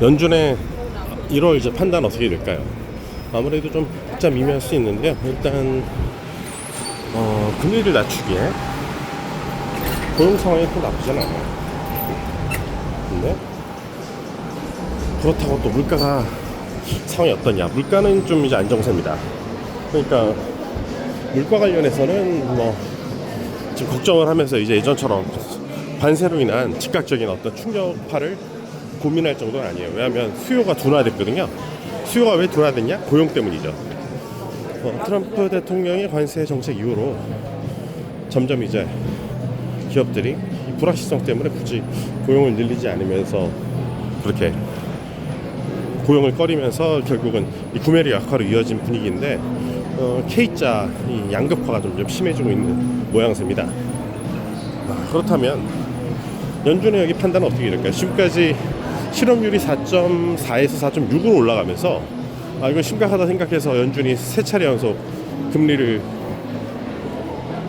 연준의 1월 이제 판단 어떻게 될까요? 아무래도 좀 복잡 미묘할 수 있는데요. 일단 어, 금리를 낮추기에 고용 상황이 또 나쁘진 않아요. 근데 그렇다고 또 물가가 상황이 어떠냐? 물가는 좀 이제 안정세입니다. 그러니까 물가 관련해서는 뭐 지금 걱정을 하면서 이제 예전처럼 관세로 인한 즉각적인 어떤 충격파를 고민할 정도는 아니에요. 왜냐하면 수요가 둔화됐거든요. 수요가 왜 둔화됐냐? 고용 때문이죠. 어, 트럼프 대통령의 관세 정책 이후로 점점 이제 기업들이 이 불확실성 때문에 굳이 고용을 늘리지 않으면서 그렇게 고용을 꺼리면서 결국은 이 구매력 약화로 이어진 분위기인데 어, K자 이 양극화가 좀, 좀 심해지고 있는 모양새입니다. 아, 그렇다면 연준의 여기 판단은 어떻게 될까요? 지금까지 실업률이 4.4에서 4.6으로 올라가면서 아 이거 심각하다 생각해서 연준이 세 차례 연속 금리를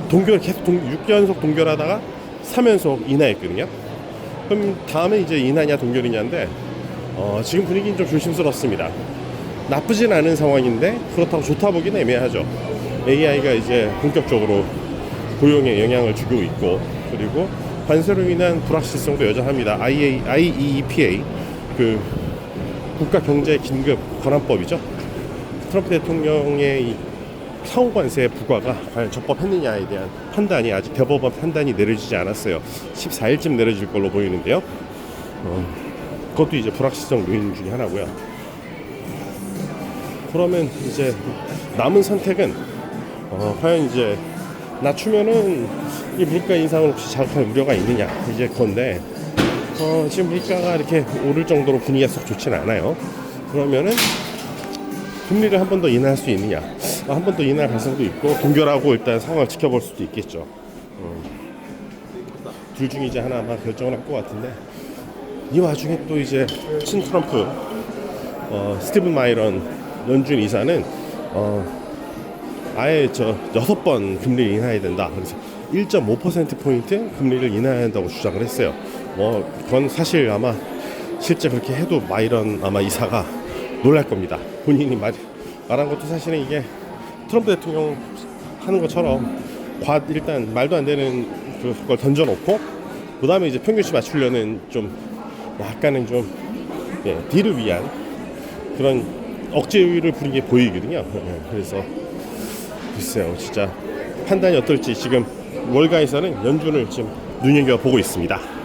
동결 계속 동, 6연속 동결하다가 3연속 인하했거든요. 그럼 다음에 이제 인하냐 동결이냐인데 어, 지금 분위기는 좀 조심스럽습니다. 나쁘진 않은 상황인데 그렇다고 좋다 보기는 애매하죠. AI가 이제 본격적으로 고용에 영향을 주고 있고 그리고 관세로 인한 불확실성도 여전합니다. IA, IEEPA 그 국가 경제 긴급 권한법이죠. 트럼프 대통령의 이 상호 관세 부과가 과연 적법했느냐에 대한 판단이 아직 대법원 판단이 내려지지 않았어요. 14일쯤 내려질 걸로 보이는데요. 어, 그것도 이제 불확실성 요인 중에 하나고요. 그러면 이제 남은 선택은 어, 과연 이제 낮추면은 이 물가 인상을 혹시 자극할 우려가 있느냐 이제 건데 어, 지금 물가가 이렇게 오를 정도로 분위기가 썩 좋진 않아요. 그러면은 금리를 한 번 더 인하할 수 있느냐 아, 한번 더 인하할 가능성도 있고 동결하고 일단 상황을 지켜볼 수도 있겠죠. 어, 둘중 이제 하나 아마 결정을 할 것 같은데 이 와중에 또 이제 친 트럼프 어, 스티븐 마이런 연준 이사는 어, 아예 저 여섯 번 금리를 인하해야 된다. 그래서 1.5% 포인트 금리를 인하해야 한다고 주장을 했어요. 뭐 그건 사실 아마 실제 그렇게 해도 마이런 아마 이사가 놀랄 겁니다. 본인이 말, 말한 것도 사실은 이게 트럼프 대통령 하는 것처럼 과 일단 말도 안 되는 그걸 던져놓고 그 다음에 이제 평균치 맞추려는 좀 약간은 좀 예, 딜을 위한 그런 억제를 부린 게 보이거든요. 예, 그래서 글쎄요, 진짜 판단이 어떨지 지금 월가에서는 연준을 지금 눈여겨 보고 있습니다.